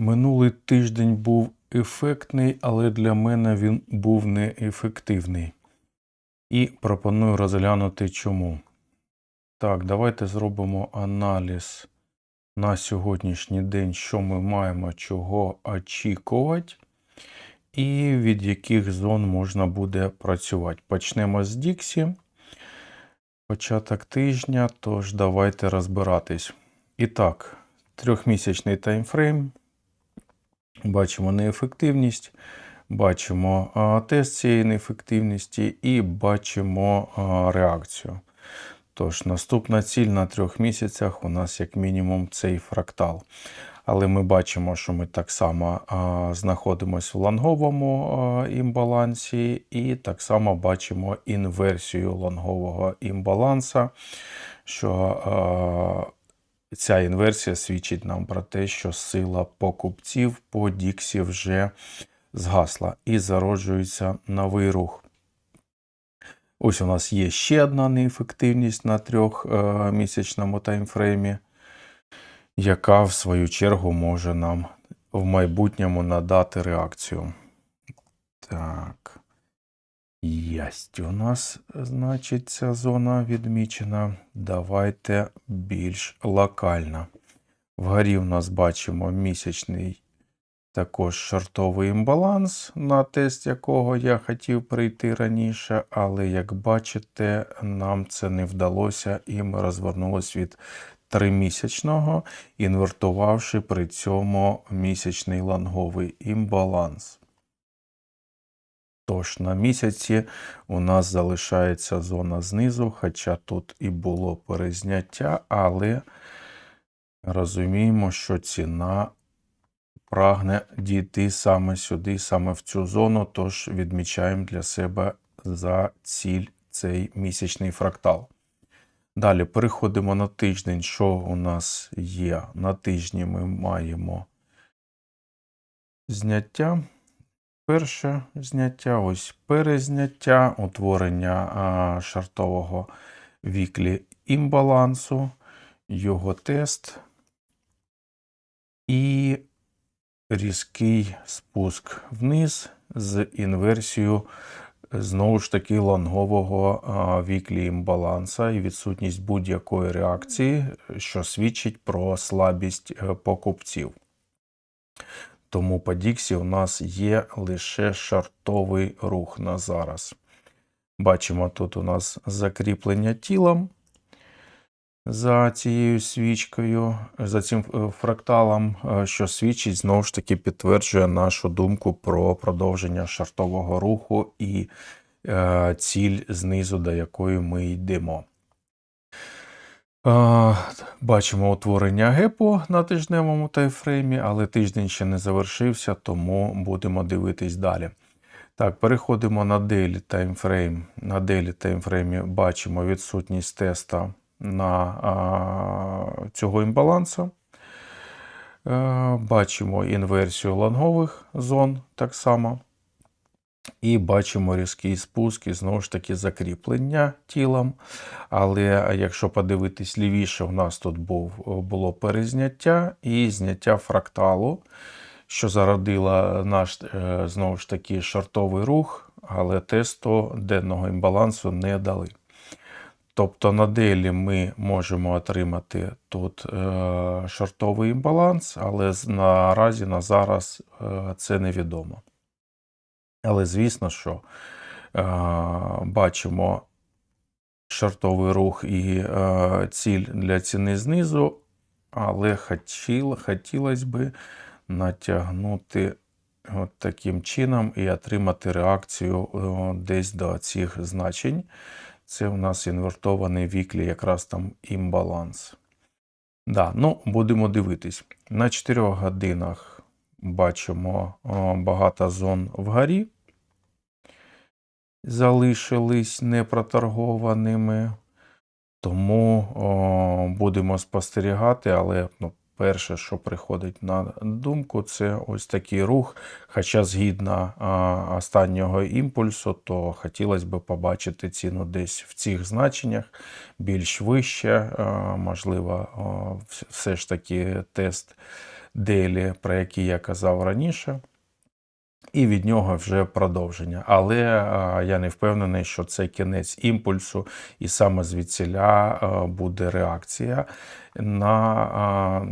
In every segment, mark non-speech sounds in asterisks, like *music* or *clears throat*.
Минулий тиждень був ефектний, але для мене він був неефективний. І пропоную розглянути чому. Так, давайте зробимо аналіз на сьогоднішній день, що ми маємо чого очікувати, і від яких зон можна буде працювати. Почнемо з Діксі. Початок тижня, тож давайте розбиратись. І так, трьохмісячний таймфрейм. Бачимо неефективність, бачимо тест цієї неефективності і бачимо реакцію. Тож, наступна ціль на трьох місяцях у нас як мінімум цей фрактал. Але ми бачимо, що ми так само знаходимося в лонговому імбалансі, і так само бачимо інверсію лонгового імбаланса, що ця інверсія свідчить нам про те, що сила покупців по Діксі вже згасла і зароджується новий рух. Ось у нас є ще одна неефективність на трьохмісячному таймфреймі, яка в свою чергу може нам в майбутньому надати реакцію. Так. Єсть у нас, значить, ця зона відмічена. Давайте більш локально. Вгорі у нас бачимо місячний також шортовий імбаланс, на тест якого я хотів прийти раніше, але, як бачите, нам це не вдалося, і ми розвернулись від тримісячного, інвертувавши при цьому місячний лонговий імбаланс. Тож на місяці у нас залишається зона знизу, хоча тут і було перезняття, але розуміємо, що ціна прагне дійти саме сюди, саме в цю зону, тож відмічаємо для себе за ціль цей місячний фрактал. Далі переходимо на тиждень. Що у нас є? На тижні ми маємо зняття. Перше зняття, ось перезняття, утворення шартового віклі імбалансу, його тест і різкий спуск вниз з інверсією знову ж таки лонгового віклі імбаланса і відсутність будь-якої реакції, що свідчить про слабість е, покупців. Тому по Діксі у нас є лише шартовий рух на зараз. Бачимо, тут у нас закріплення тілом за цією свічкою, за цим е, фракталом, е, що свідчить, знову ж таки, підтверджує нашу думку про продовження шартового руху і е, ціль знизу, до якої ми йдемо. Бачимо утворення гепо на тижневому тайфреймі, але тиждень ще не завершився, тому будемо дивитись далі. Так, переходимо на дейлі таймфрейм. На дейлі таймфреймі бачимо відсутність теста на а, цього імбалансу. Е, бачимо інверсію лонгових зон так само. І бачимо різкий спуск і знову ж таки закріплення тілом. Але якщо подивитись лівіше, у нас тут був, було перезняття і зняття фракталу, що зародило наш е, знову ж таки шортовий рух, але тесту денного імбалансу не дали. Тобто на делі ми можемо отримати тут е, шортовий імбаланс, але наразі на зараз е, це невідомо. Але звісно, що е, бачимо шартовий рух і е, ціль для ціни знизу, але хотіл, хотілося б натягнути от таким чином і отримати реакцію е, десь до цих значень. Це у нас інвертований віклі, якраз там імбаланс. Да, ну, Будемо дивитись. На 4 годинах бачимо багато зон вгорі. Залишились непроторгованими, тому о, будемо спостерігати, але ну, перше, що приходить на думку, це ось такий рух. Хоча згідно а, останнього імпульсу, то хотілося б побачити ціну десь в цих значеннях більш вище. А, можливо, а, все ж таки тест дейлі, про які я казав раніше. І від нього вже продовження. Але а, я не впевнений, що це кінець імпульсу, і саме звідсіля а, буде реакція на а,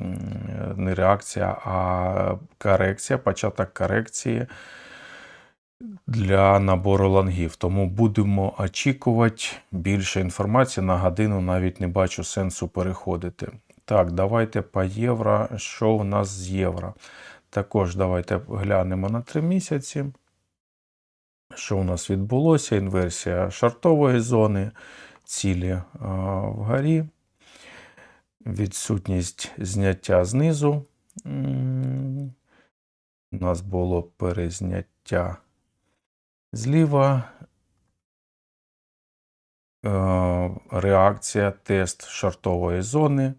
не реакція, а корекція, початок корекції для набору лонгів. Тому будемо очікувати більше інформації. На годину навіть не бачу сенсу переходити. Так, давайте по євро. Що у нас з євро? Також давайте глянемо на 3 місяці. Що у нас відбулося? Інверсія шартової зони, цілі а, вгорі, відсутність зняття знизу. У нас було перезняття зліва. Е, Реакція, тест шартової зони.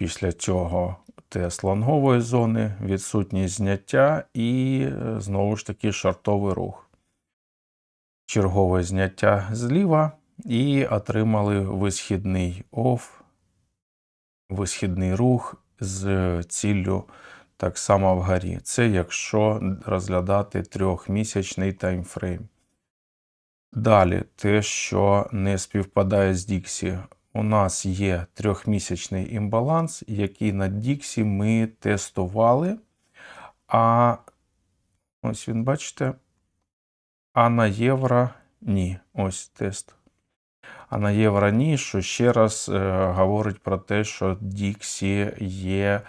Після цього тест лонгової зони, відсутність зняття і е, знову ж таки шартовий рух. Чергове зняття зліва і отримали висхідний оф, висхідний рух з ціллю так само вгорі. Це якщо розглядати трьохмісячний таймфрейм. Далі, те, що не співпадає з Діксі. У нас є трьохмісячний імбаланс, який на Діксі ми тестували. А ось він, бачите, а на євро ні. Ось тест. А на євро ні, що ще раз е, говорить про те, що Діксі є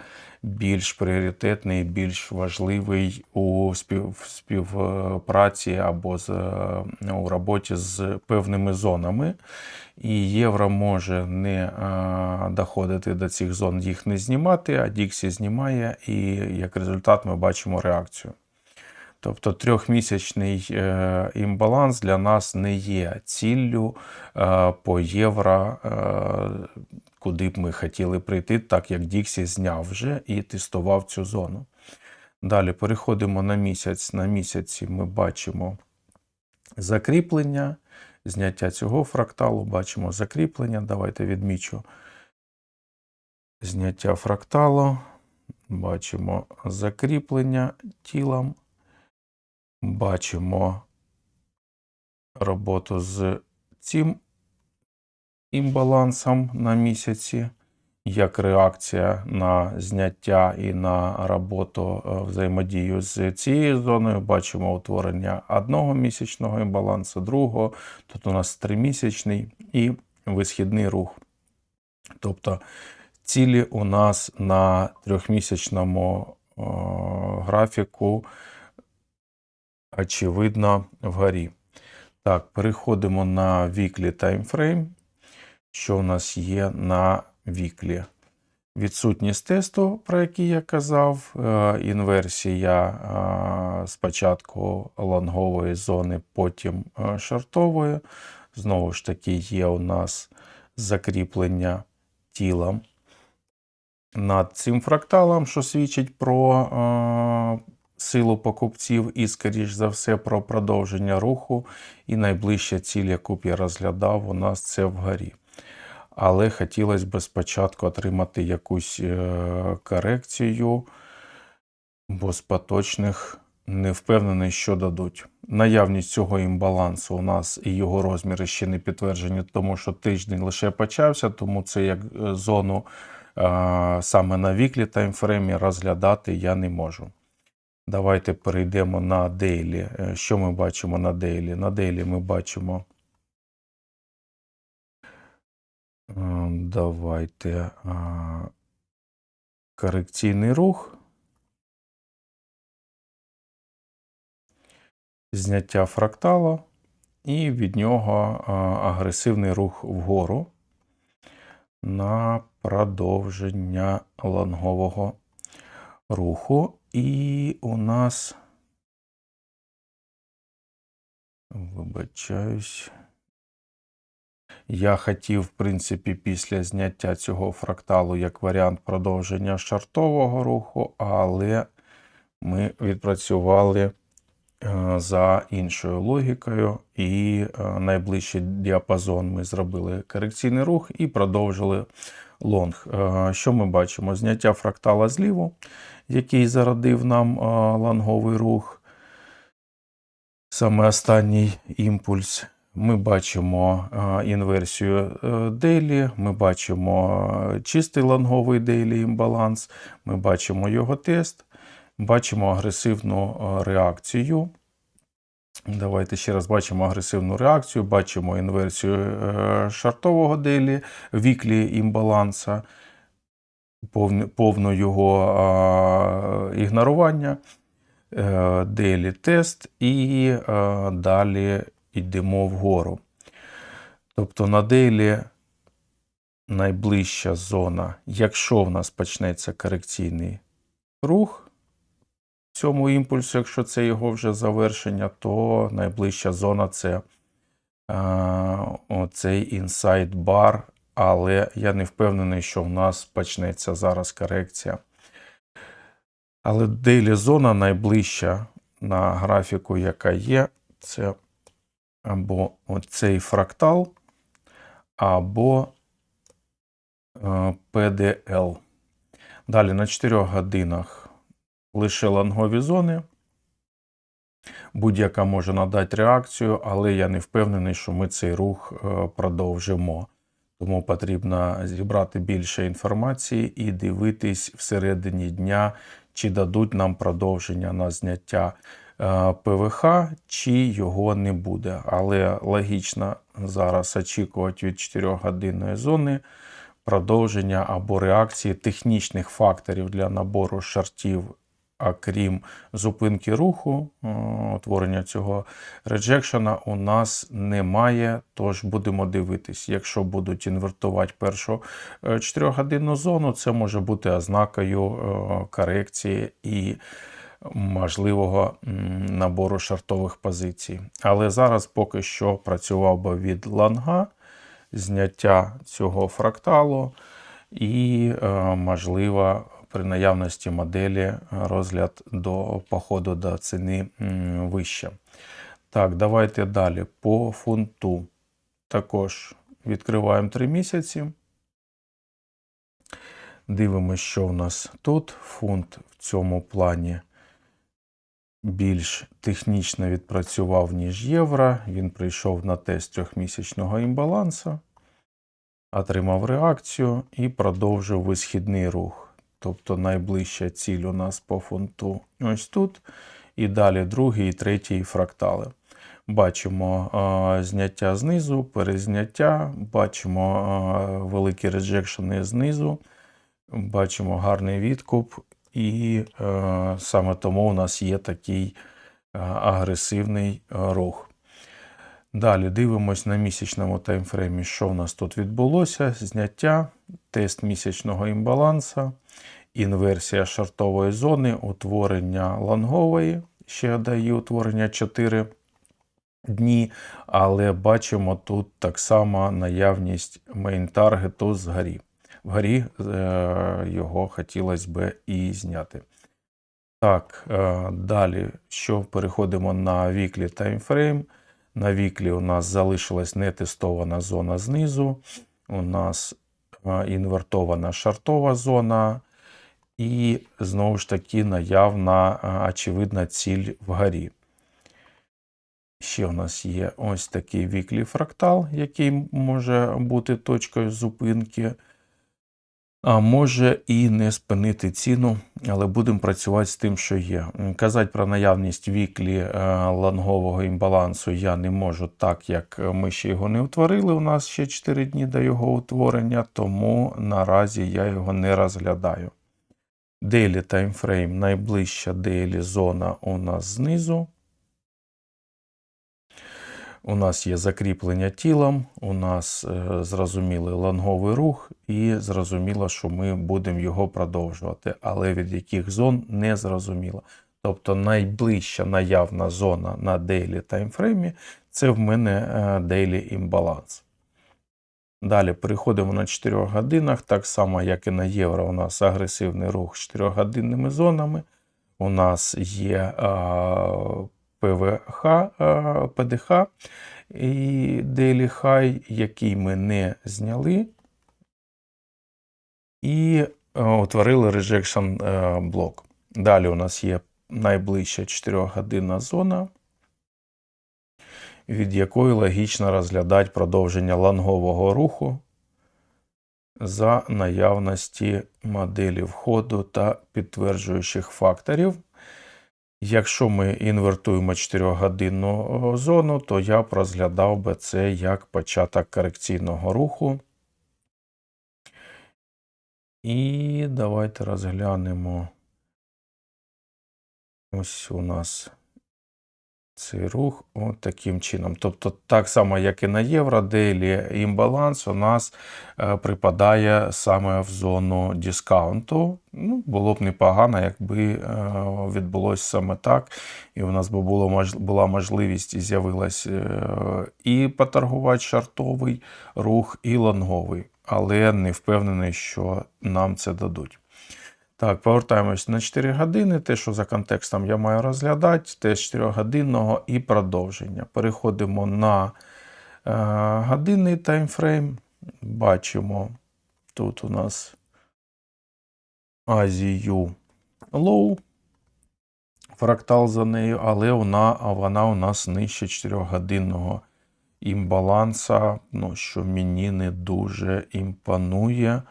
більш пріоритетний, більш важливий у спів, співпраці або з, е, у роботі з певними зонами. І євро може не а, доходити до цих зон, їх не знімати, а Діксі знімає, і як результат ми бачимо реакцію. Тобто трьохмісячний е, імбаланс для нас не є ціллю е, по євро, е, куди б ми хотіли прийти, так як Діксі зняв вже і тестував цю зону. Далі переходимо на місяць. На місяці ми бачимо закріплення, зняття цього фракталу, бачимо закріплення. Давайте відмічу зняття фракталу, бачимо закріплення тілом. Бачимо роботу з цим імбалансом на місяці, як реакція на зняття і на роботу е, взаємодію з цією зоною. Бачимо утворення одного місячного імбалансу, другого. Тут у нас тримісячний і висхідний рух. Тобто цілі у нас на трьохмісячному о, графіку очевидно, вгорі. Так, переходимо на weekly timeframe. Що у нас є на weekly? Відсутність тесту, про який я казав, е, інверсія е, спочатку лонгової зони, потім е, шортової. Знову ж таки, є у нас закріплення тілом над цим фракталом, що свідчить про силу покупців і, скоріш за все, про продовження руху. І найближча ціль, яку б я розглядав, у нас це вгорі. Але хотілося б спочатку отримати якусь е, корекцію, бо з поточних не впевнений, що дадуть. Наявність цього імбалансу у нас і його розміри ще не підтверджені, тому що тиждень лише почався, тому це як е, зону саме на віклі таймфреймі розглядати я не можу. Давайте перейдемо на дейлі. Що ми бачимо на дейлі? На дейлі ми бачимо. Е, давайте корекційний рух. Зняття фракталу і від нього агресивний рух вгору на продовження лонгового руху. І у нас. Вибачаюсь. Я хотів, в принципі, після зняття цього фракталу як варіант продовження шартового руху, але ми відпрацювали е, за іншою логікою, і е, найближчий діапазон ми зробили корекційний рух і продовжили лонг. Е, що ми бачимо? Зняття фрактала зліво який зародив нам ланговий рух. Саме останній імпульс. Ми бачимо інверсію дейлі, ми бачимо чистий ланговий дейлі імбаланс, ми бачимо його тест, бачимо агресивну реакцію. Давайте ще раз бачимо агресивну реакцію, бачимо інверсію е, шартового дейлі, віклі імбаланса, повне його ігнорування, е, дейлі тест і е, далі йдемо вгору. Тобто на дейлі найближча зона, якщо в нас почнеться корекційний рух, цьому імпульсу, якщо це його вже завершення, то найближча зона це а, оцей інсайд бар, але я не впевнений, що в нас почнеться зараз корекція. Але дейлі зона найближча на графіку, яка є, це або оцей фрактал, або е, PDL. Далі на 4 годинах лише лангові зони. Будь-яка може надати реакцію, але я не впевнений, що ми цей рух е, продовжимо. Тому потрібно зібрати більше інформації і дивитись всередині дня, чи дадуть нам продовження на зняття е, ПВХ, чи його не буде. Але логічно зараз очікувати від 4-годинної зони продовження або реакції технічних факторів для набору шартів, а крім зупинки руху, е, утворення цього реджекшена у нас немає. Тож будемо дивитись, якщо будуть інвертувати першу 4-годинну зону, це може бути ознакою е, корекції і можливого набору шартових позицій. Але зараз поки що працював би від ланга зняття цього фракталу і, е, можливо, при наявності моделі розгляд до походу до ціни вище. Так, давайте далі. По фунту. Також відкриваємо 3 місяці. Дивимося, що в нас тут. Фунт в цьому плані більш технічно відпрацював, ніж євро. Він прийшов на тест трьохмісячного імбалансу, отримав реакцію і продовжив висхідний рух. Тобто найближча ціль у нас по фунту ось тут. І далі другий і третій фрактали. Бачимо зняття знизу, перезняття, бачимо великі реджекшени знизу, бачимо гарний відкуп, і е, саме тому у нас є такий е, агресивний рух. Далі дивимось на місячному таймфреймі, що в нас тут відбулося. Зняття, тест місячного імбаланса, інверсія шартової зони, утворення лонгової, ще дає утворення 4 дні, але бачимо тут так само наявність мейн-таргету згорі. Вгорі е, його хотілося б і зняти. Так, е, далі, що переходимо на віклі таймфрейм. На віклі у нас залишилась нетестована зона знизу. У нас інвертована шартова зона. І знову ж таки наявна очевидна ціль вгорі. Ще у нас є ось такий віклі фрактал, який може бути точкою зупинки. А може і не спинити ціну, але будемо працювати з тим, що є. Казати про наявність віклі е, лонгового імбалансу я не можу, так як ми ще його не утворили. У нас ще 4 дні до його утворення, тому наразі я його не розглядаю. Дейлі таймфрейм, найближча дейлі зона у нас знизу. У нас є закріплення тілом, у нас е, зрозумілий ланговий рух, і зрозуміло, що ми будемо його продовжувати, але від яких зон не зрозуміло. Тобто найближча наявна зона на дейлі таймфреймі це в мене дейлі імбаланс. Далі переходимо на 4 годинах, так само, як і на євро, у нас агресивний рух з 4 годинними зонами. У нас є ПВХ, ПДХ і Daily High, який ми не зняли. І утворили rejection блок. Далі у нас є найближча 4-годинна зона, від якої логічно розглядати продовження лангового руху за наявності моделі входу та підтверджуючих факторів. Якщо ми інвертуємо 4-годинну зону, то я б розглядав би це як початок корекційного руху. І давайте розглянемо. Ось у нас цей рух от таким чином. Тобто, так само, як і на євроделі, імбаланс у нас е, припадає саме в зону дискаунту. Ну, було б непогано, якби е, відбулося саме так, і у нас би було, була можливість і з'явилась е, і поторгувати шартовий рух, і лонговий. Але не впевнений, що нам це дадуть. Так, повертаємось на 4 години. Те, що за контекстом я маю розглядати, теж 4-годинного і продовження. Переходимо на е, годинний таймфрейм. Бачимо, тут у нас Азію Low, фрактал за нею, але вона, вона у нас нижче 4-годинного імбаланса, ну, що мені не дуже імпонує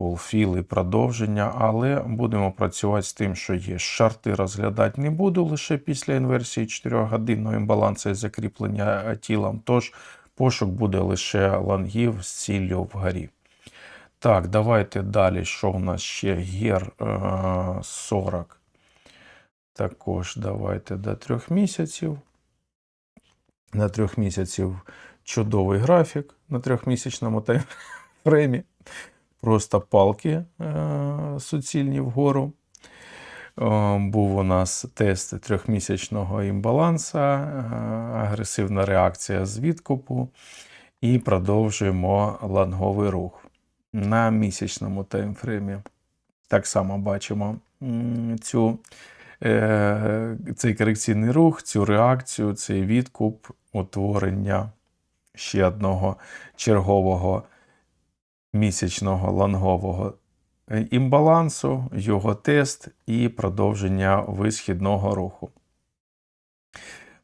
і продовження, але будемо працювати з тим, що є. Шарти розглядати не буду лише після інверсії 4-годинного імбалансу і закріплення тілом, тож пошук буде лише лонгів з ціллю вгорі. Так, давайте далі. Що у нас ще? Гер е, 40. Також давайте до трьох місяців. На трьох місяців чудовий графік на трьохмісячному таймфреймі просто палки е, суцільні вгору. Був у нас тест трьохмісячного імбаланса, е, агресивна реакція з відкупу. І продовжуємо ланговий рух. На місячному таймфреймі так само бачимо цю, е, цей корекційний рух, цю реакцію, цей відкуп, утворення ще одного чергового місячного лонгового е, імбалансу, його тест і продовження висхідного руху.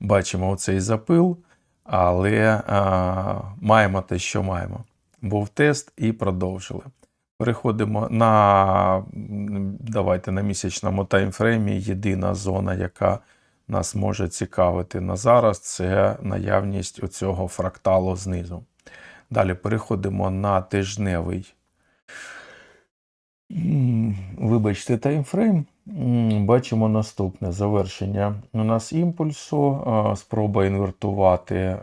Бачимо оцей запил, але а, маємо те, що маємо. Був тест і продовжили. Переходимо на давайте на місячному таймфреймі. Єдина зона, яка нас може цікавити на зараз, це наявність оцього фракталу знизу. Далі переходимо на тижневий. Вибачте, таймфрейм. Бачимо наступне завершення. У нас імпульсу, спроба інвертувати е,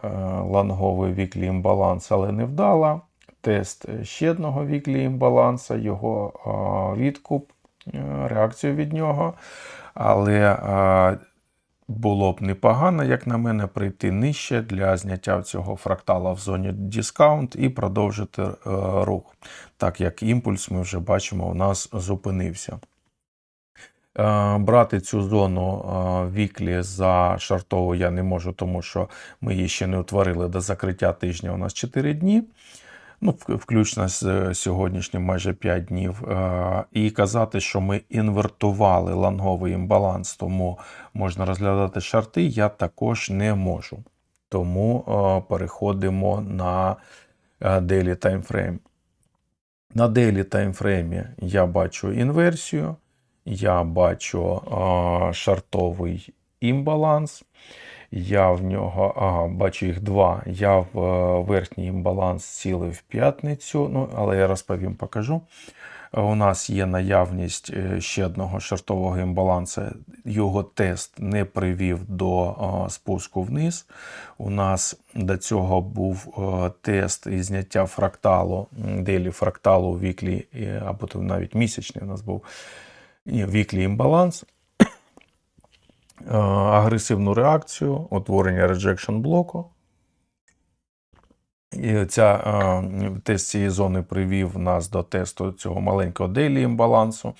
ланговий віклі імбаланс, але не вдала. Тест ще одного віклі імбаланса, його відкуп, е, реакцію від нього. Але було б непогано, як на мене, прийти нижче для зняття цього фрактала в зоні дискаунт і продовжити е, рух, так як імпульс ми вже бачимо, у нас зупинився. Е, Брати цю зону е, віклі за шартову я не можу, тому що ми її ще не утворили до закриття тижня. У нас 4 дні. Ну, включно з е, сьогоднішнім майже 5 днів. Е, І казати, що ми інвертували ланговий імбаланс, тому можна розглядати шарти, я також не можу. Тому е, переходимо на daily таймфрейм. На daily таймфреймі я бачу інверсію, я бачу шартовий імбаланс. Я в нього ага, бачу їх два. Я в е, верхній імбаланс цілив в п'ятницю, ну, але я розповім, покажу. У нас є наявність е, ще одного шартового імбалансу. Його тест не привів до е, спуску вниз. У нас до цього був тест і зняття фракталу, делі фракталу у віклі, або навіть місячний у нас був віклі імбаланс. Е, Агресивну реакцію, утворення реджекшн блоку. І ця е, тест цієї зони привів нас до тесту цього маленького делі імбалансу.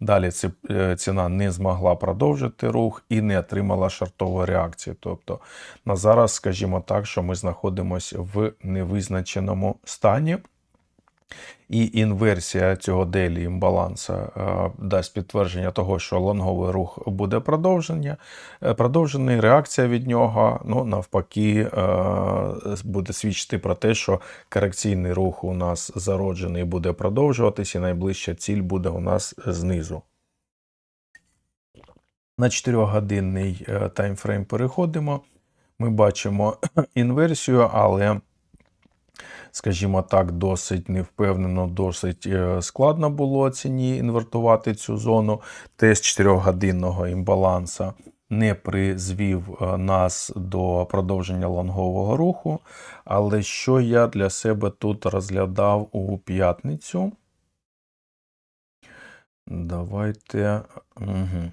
Далі е, ціна не змогла продовжити рух і не отримала шартової реакції. Тобто на зараз, скажімо так, що ми знаходимося в невизначеному стані. І інверсія цього делі імбаланса е, дасть підтвердження того, що лонговий рух буде продовження, е, продовжений. Реакція від нього, ну, навпаки, е, буде свідчити про те, що корекційний рух у нас зароджений буде продовжуватись, і найближча ціль буде у нас знизу. На 4-годинний е, таймфрейм переходимо. Ми бачимо *clears throat* інверсію, але скажімо так, досить невпевнено, досить е, складно було ціні інвертувати цю зону. Тест 4-годинного імбаланса не призвів е, нас до продовження лонгового руху. Але що я для себе тут розглядав у п'ятницю? Давайте. Угу.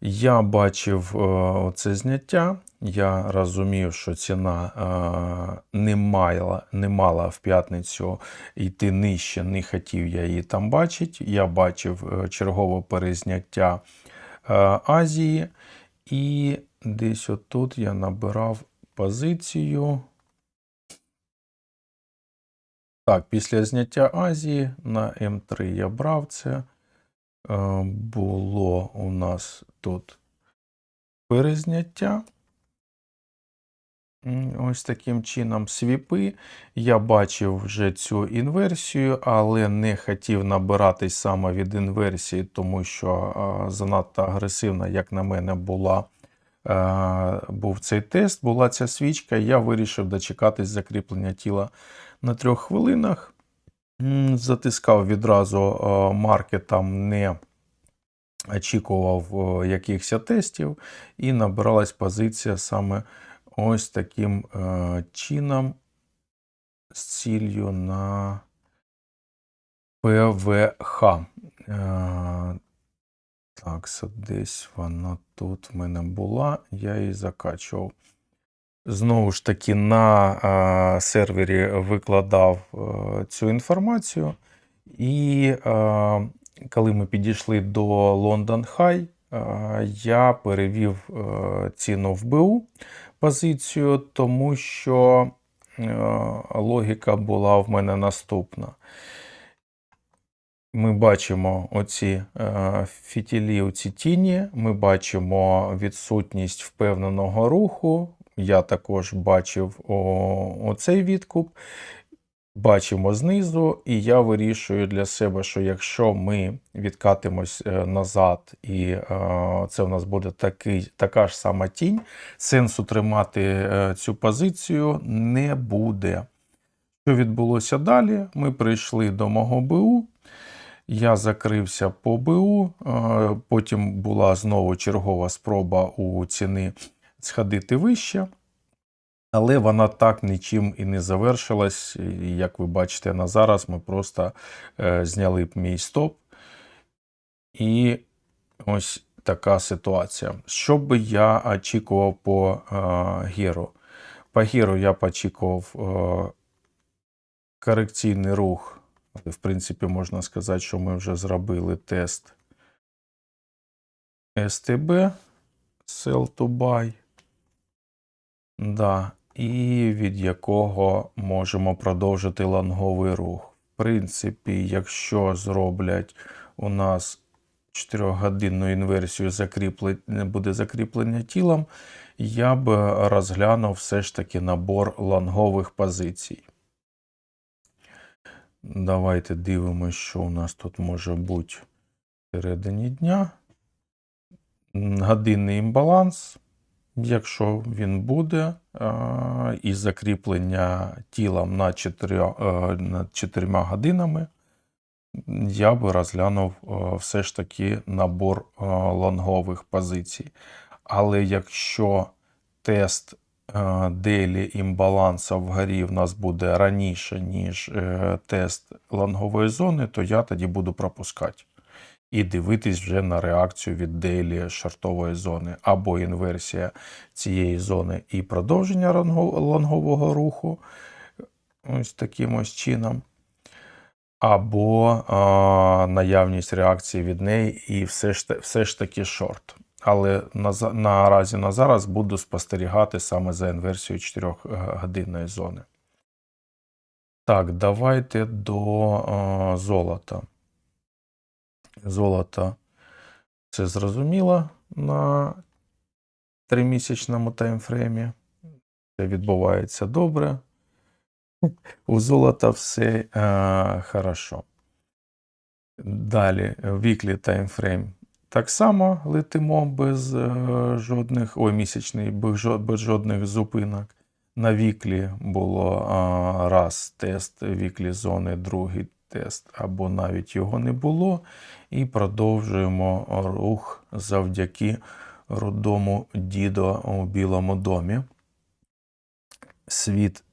Я бачив е, це зняття. Я розумів, що ціна е, не мала, не мала в п'ятницю йти нижче, не хотів я її там бачити. Я бачив е, чергове перезняття е, Азії, і десь отут я набирав позицію. Так, після зняття Азії на М3 я брав це. Було у нас тут перезняття. Ось таким чином свіпи. Я бачив вже цю інверсію, але не хотів набиратись саме від інверсії, тому що занадто агресивна, як на мене, була. е, Був цей тест, була ця свічка. Я вирішив дочекатись закріплення тіла на трьох хвилинах. Затискав відразу марки, там не очікував якихось тестів, і набиралась позиція саме ось таким е, чином з ціллю на ПВХ. Е, так, десь вона тут в мене була, я її закачував. Знову ж таки, на е, сервері викладав цю інформацію, і коли ми підійшли до London High, я перевів ціну в БУ позицію, тому що е, логіка була в мене наступна. Ми бачимо оці е, фітілі, оці тіні, ми бачимо відсутність впевненого руху. Я також бачив оцей відкуп. Бачимо знизу, і я вирішую для себе, що якщо ми відкатимось е, назад, і е, це у нас буде такий, така ж сама тінь, сенсу тримати е, цю позицію не буде. Що відбулося далі? Ми прийшли до мого БУ. Я закрився по БУ, потім була знову чергова спроба у ціни сходити вище. Але вона так нічим і не завершилась. Як ви бачите на зараз, ми просто е, зняли б мій стоп. І ось така ситуація. Що би я очікував по е, Геру? По Геру я б очікував е, корекційний рух. В принципі, можна сказати, що ми вже зробили тест СТБ, Sell to Buy. Да, і від якого можемо продовжити лонговий рух. В принципі, якщо зроблять у нас 4-годинну інверсію, буде закріплення тілом, я б розглянув все ж таки набор лонгових позицій. Давайте дивимося, що у нас тут може бути всередині дня. Годинний імбаланс. Якщо він буде, е, і закріплення тілом на 4, е, над 4 годинами, я би розглянув е, все ж таки набор лонгових позицій. Але якщо тест делі імбаланса вгорі в нас буде раніше, ніж тест лонгової зони, то я тоді буду пропускати і дивитись вже на реакцію від дейлі шартової зони або інверсія цієї зони і продовження лонгового руху ось таким ось чином. Або а, наявність реакції від неї, і все ж все ж таки шорт. Але на, наразі на зараз буду спостерігати саме за інверсією 4 годинної зони. Так, давайте до е, золота. Золото це зрозуміло на тримісячному таймфреймі. Це відбувається добре. У золота все е, хорошо. Далі, віклі таймфрейм. Так само летимо без е, жодних, ой, місячний, без, без жодних зупинок. На віклі було а, раз тест віклі зони, другий тест, або навіть його не було. І продовжуємо рух завдяки рудому дідо у Білому домі. Світ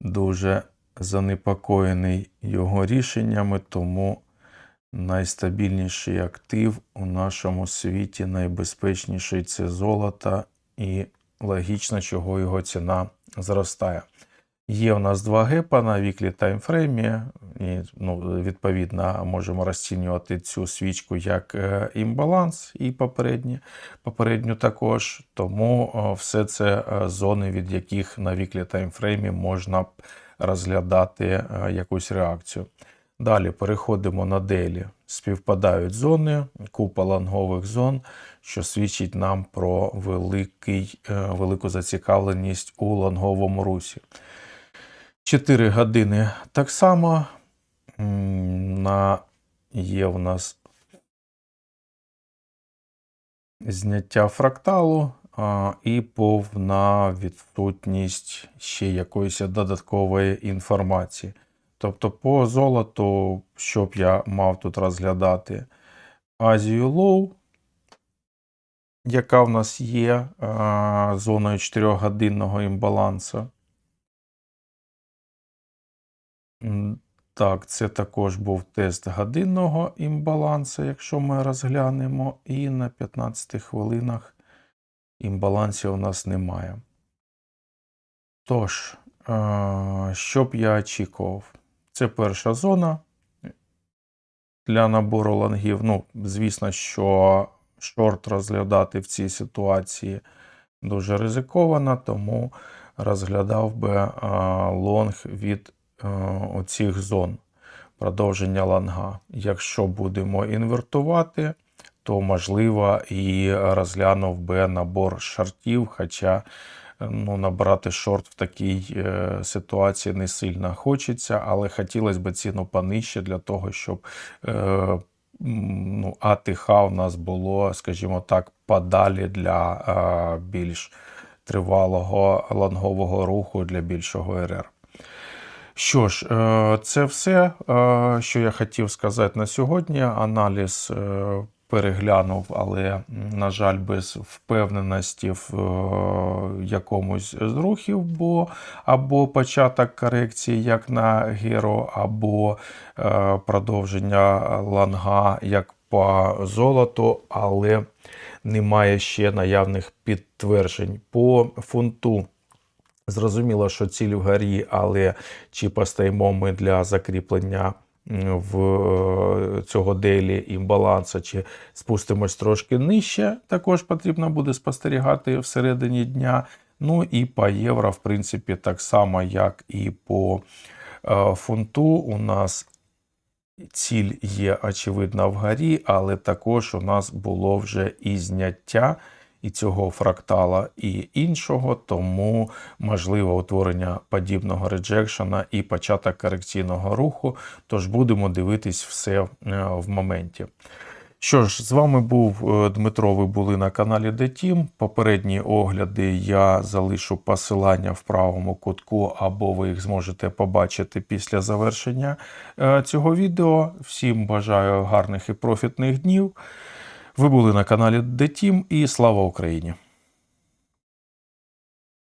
дуже занепокоєний його рішеннями, тому найстабільніший актив у нашому світі, найбезпечніший це золото, і логічно, чого його ціна зростає. Є у нас два гепа на віклі таймфреймі, і ну, відповідно можемо розцінювати цю свічку як е, імбаланс і попередні, попередню також. Тому е, все це е, зони, від яких на віклі таймфреймі можна розглядати якусь реакцію. Далі переходимо на делі. Співпадають зони, купа лангових зон, що свідчить нам про великий, велику зацікавленість у ланговому русі. 4 години так само. На є у нас зняття фракталу а, і повна відсутність ще якоїсь додаткової інформації. Тобто, по золоту, що б я мав тут розглядати, Азію Лоу, яка в нас є а, зоною 4-годинного імбалансу. Так, це також був тест годинного імбалансу, якщо ми розглянемо, і на 15 хвилинах імбалансів у нас немає. Тож, що б я очікував? Це перша зона для набору лонгів. Ну, звісно, що шорт розглядати в цій ситуації дуже ризиковано, тому розглядав би лонг від оцих зон продовження лонга. Якщо будемо інвертувати, то можливо і розглянув би набор шортів, хоча ну, набрати шорт в такій е, ситуації не сильно хочеться, але хотілося б ціну понижче для того, щоб е, ну, АТХ у нас було, скажімо так, подалі для е, більш тривалого лонгового руху для більшого РР. Що ж, е, це все, е, що я хотів сказати на сьогодні. Аналіз е, переглянув, але, на жаль, без впевненості в якомусь з рухів, бо або початок корекції, як на Геро, або продовження ланга, як по золоту, але немає ще наявних підтверджень. По фунту Зрозуміло, що ціль вгорі, але чи постоїмо ми для закріплення в е, цього делі імбаланса, чи спустимось трошки нижче, також потрібно буде спостерігати всередині дня. Ну і по євро, в принципі, так само, як і по е, фунту, у нас ціль є очевидна вгорі, але також у нас було вже і зняття і цього фрактала, і іншого, тому можливе утворення подібного реджекшена і початок корекційного руху. Тож будемо дивитись все е, в моменті. Що ж, з вами був е, Дмитро. Ви були на каналі DTeam. Попередні огляди я залишу посилання в правому кутку, або ви їх зможете побачити після завершення е, цього відео. Всім бажаю гарних і профітних днів. Ви були на каналі DTeam і слава Україні!